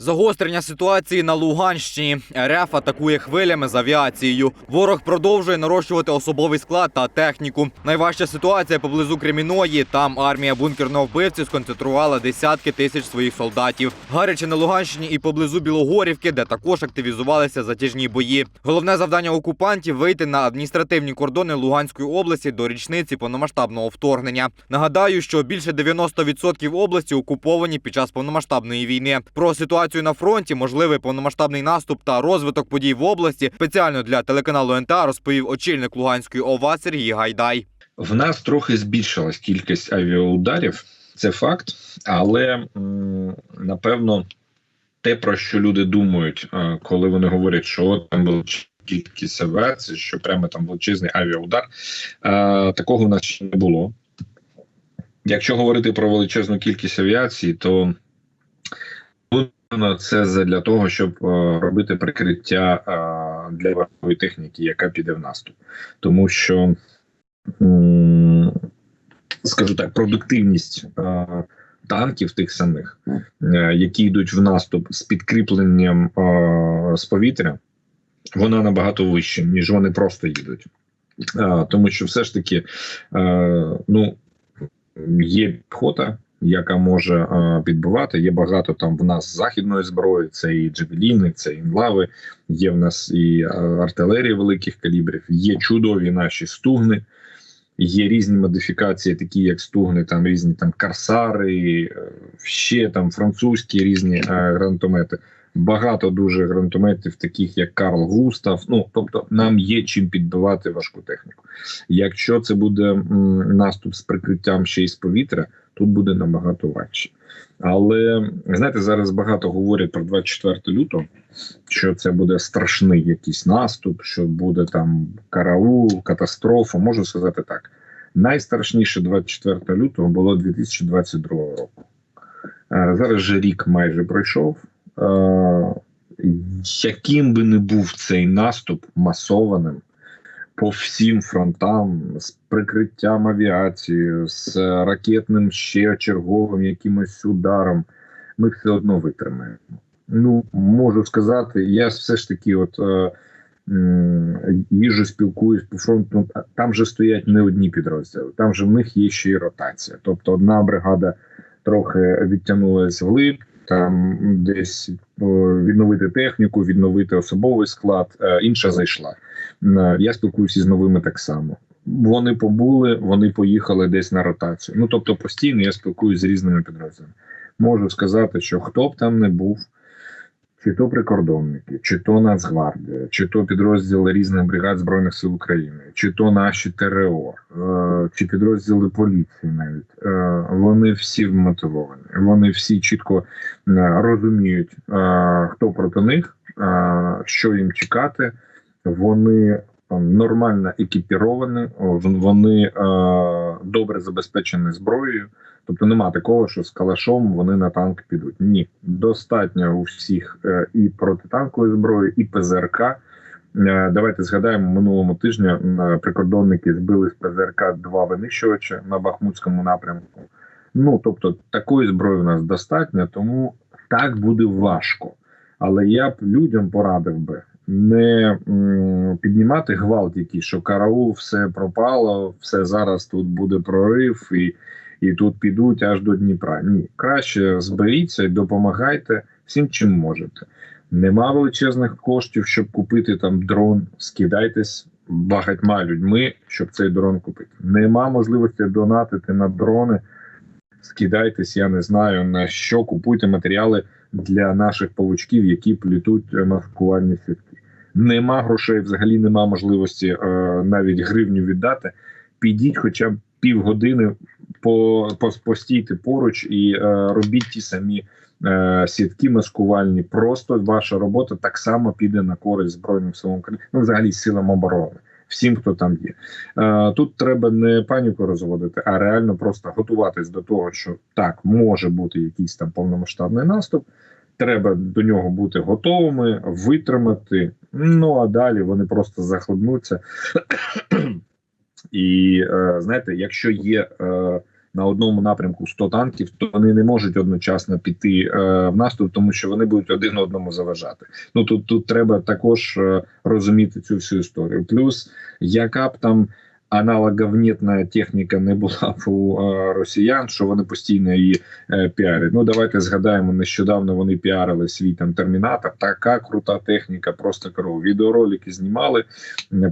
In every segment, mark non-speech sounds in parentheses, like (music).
Загострення ситуації на Луганщині. РФ атакує хвилями з авіацією. Ворог продовжує нарощувати особовий склад та техніку. Найважча ситуація поблизу Креміної. Там армія бункерного вбивці сконцентрувала десятки тисяч своїх солдатів. Гаряче на Луганщині і поблизу Білогорівки, де також активізувалися затяжні бої. Головне завдання окупантів вийти на адміністративні кордони Луганської області до річниці повномасштабного вторгнення. Нагадаю, що більше 90% області окуповані під час повномасштабної війни. Про ситуацію на фронті, можливий повномасштабний наступ та розвиток подій в області спеціально для телеканалу НТА розповів очільник Луганської ОВА Сергій Гайдай. В нас трохи збільшилась кількість авіаударів, це факт, але напевно те, про що люди думають, е, коли вони говорять, що там була кількість авіації, що прямо там величезний авіаудар, е, такого в нас ще не було. Якщо говорити про величезну кількість авіації, то це для того, щоб е, робити прикриття е, для важкої техніки, яка піде в наступ, тому що скажу так, продуктивність е, танків тих самих, які йдуть в наступ з підкріпленням з повітря, вона набагато вища, ніж вони просто їдуть. Тому що все ж таки, ну є піхота, яка може е, підбивати. Є багато там в нас західної зброї. Це і джевеліни, це і інлави. Є в нас і е, артилерія великих калібрів. Є чудові наші стугни. Є різні модифікації, такі як стугни, там різні там карсари, е, ще там французькі різні е, гранатомети. Багато дуже гранатометів, таких як Карл Густав. Ну тобто, нам є чим підбивати важку техніку. Якщо це буде м, наступ з прикриттям ще й з повітря, тут буде набагато важче. Але знаєте, зараз багато говорять про 24 лютого, що це буде страшний якийсь наступ, що буде там караул, катастрофа. Можу сказати так: найстрашніше 24 лютого було 2022 року. Е, Зараз же рік майже пройшов. Е, Яким би не був цей наступ масованим по всім фронтам з прикриттям авіації, з ракетним ще черговим якимось ударом, ми все одно витримаємо. Ну можу сказати, я все ж таки, от е, їжу спілкуюсь по фронту. ну, Там же стоять не одні підрозділи, там же в них є ще й ротація. Тобто, одна бригада трохи відтягнулася вглиб, там десь відновити техніку, відновити особовий склад, е, інша зайшла. Е, Я спілкуюся з новими так само. Вони побули, вони поїхали десь на ротацію. Ну тобто, постійно я спілкуюся з різними підрозділами. Можу сказати, що хто б там не був, чи то прикордонники, чи то Нацгвардія, чи то підрозділи різних бригад Збройних сил України, чи то наші ТРО, е, чи підрозділи поліції, навіть е, вони всі вмотивовані. Вони всі чітко е, розуміють, хто проти них, що їм чекати. Вони нормально екіпіровані, вони е, добре забезпечені зброєю. Тобто нема такого, що з калашом вони на танк підуть. Ні, достатньо у всіх е, і протитанкової зброї, і ПЗРК. Е, Давайте згадаємо минулому тижні м, прикордонники збили з ПЗРК два винищувачі на Бахмутському напрямку. Ну тобто такої зброї у нас достатньо, тому так буде важко. Але я б людям порадив би не піднімати гвалт, який що караул, все пропало, все зараз тут буде прорив, і, і тут підуть аж до Дніпра. Ні, краще зберіться і допомагайте всім, чим можете. Нема величезних коштів, щоб купити там дрон. Скидайтесь багатьма людьми, щоб цей дрон купити. Нема можливості донатити на дрони. Скидайтесь, я не знаю на що купуйте матеріали для наших павучків, які плітуть маскувальні сітки. Нема грошей, взагалі нема можливості е, навіть гривню віддати. Підіть хоча б півгодини, по, по, постійте поруч і е, робіть ті самі е, сітки маскувальні. Просто ваша робота так само піде на користь Збройним силам України, ну взагалі силам оборони. Всім, хто там є, е, тут треба не паніку розводити, а реально просто готуватись до того, що так може бути якийсь там повномасштабний наступ. Треба до нього бути готовими, витримати. Ну а далі вони просто захлебнуться. І е, знаєте, якщо є е, на одному напрямку 100 танків, то вони не можуть одночасно піти е, в наступ, тому що вони будуть один одному заважати. Ну тут тут треба також розуміти цю всю історію. Плюс яка б там аналоговнітна техніка не була у е, росіян, що вони постійно її е, піарять. Ну давайте згадаємо, нещодавно вони піарили свій там термінатор. Така крута техніка, просто кров. Відеоролики знімали,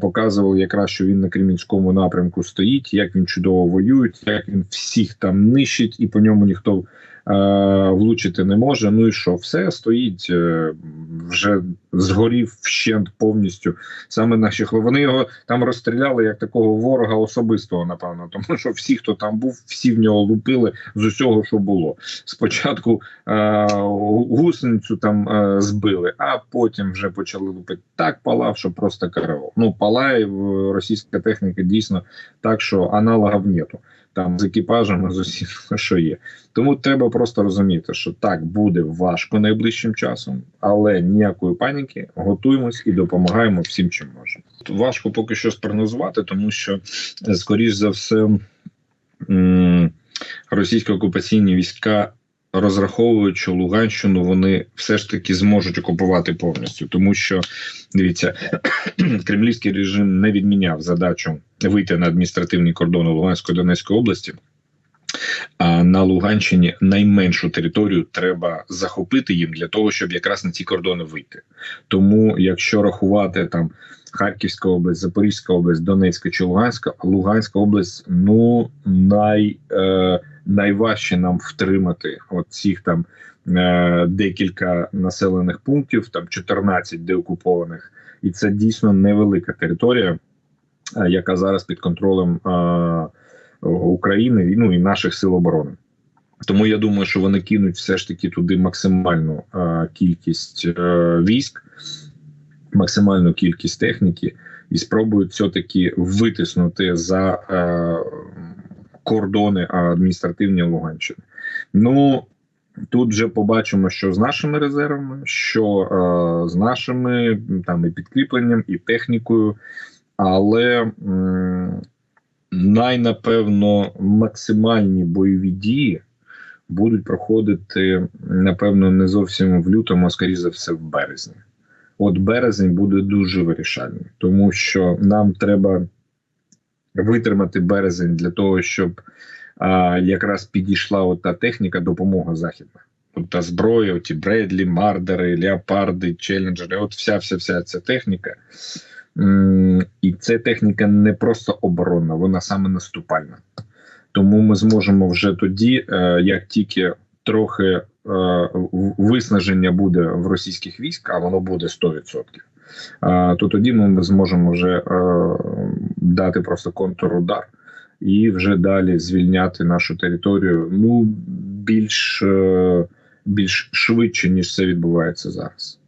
показували якраз, що він на Кремінському напрямку стоїть, як він чудово воює, як він всіх там нищить, і по ньому ніхто влучити не може. Ну і що, все стоїть е, вже згорів вщент повністю. Саме наші хлопці. Вони його там розстріляли як такого ворога особистого, напевно, тому що всі, хто там був, всі в нього лупили з усього, що було. Спочатку е, гусеницю там е, збили, а потім вже почали лупити. Так палав, що просто караул. Ну палає російська техніка дійсно так, що аналогів нету. Там з екіпажами з усім, (laughs) що є. Тому треба просто розуміти, що так буде важко найближчим часом, але ніякої паніки, готуємось і допомагаємо всім, чим можемо. Важко поки що спрогнозувати, тому що скоріш за все російські окупаційні війська розраховують, що Луганщину вони все ж таки зможуть окупувати повністю, тому що дивіться, (clears throat) кремлівський режим не відміняв задачу вийти на адміністративні кордони Луганської Донецької області. А на Луганщині найменшу територію треба захопити їм для того, щоб якраз на ці кордони вийти. Тому, якщо рахувати там Харківська область, Запорізька область, Донецька чи Луганська, Луганська область ну най, е, найважче нам втримати от цих там е, декілька населених пунктів, там 14 деокупованих, і це дійсно невелика територія, е, яка зараз під контролем. Е, України ну і наших сил оборони. Тому я думаю, що вони кинуть все ж таки туди максимальну е, кількість е, військ, максимальну кількість техніки, і спробують все-таки витиснути за е, кордони адміністративні Луганщини. Ну тут вже побачимо, що з нашими резервами, що е, з нашими там і підкріпленням, і технікою, але. М, найнапевно максимальні бойові дії будуть проходити напевно не зовсім в лютому, а скоріше за все в березні. От березень буде дуже вирішальний, тому що нам треба витримати березень для того, щоб а, якраз підійшла от та техніка допомога західна. Та зброя, ті Бредлі, Мардери, Леопарди, Челленджери, от вся вся вся ця техніка. І це техніка не просто оборонна, вона саме наступальна. Тому ми зможемо вже тоді, е, як тільки трохи е, виснаження буде в російських військ, а воно буде 100%, е, то тоді ми зможемо вже е, дати просто контрудар і вже далі звільняти нашу територію ну більш, е, більш швидше, ніж це відбувається зараз.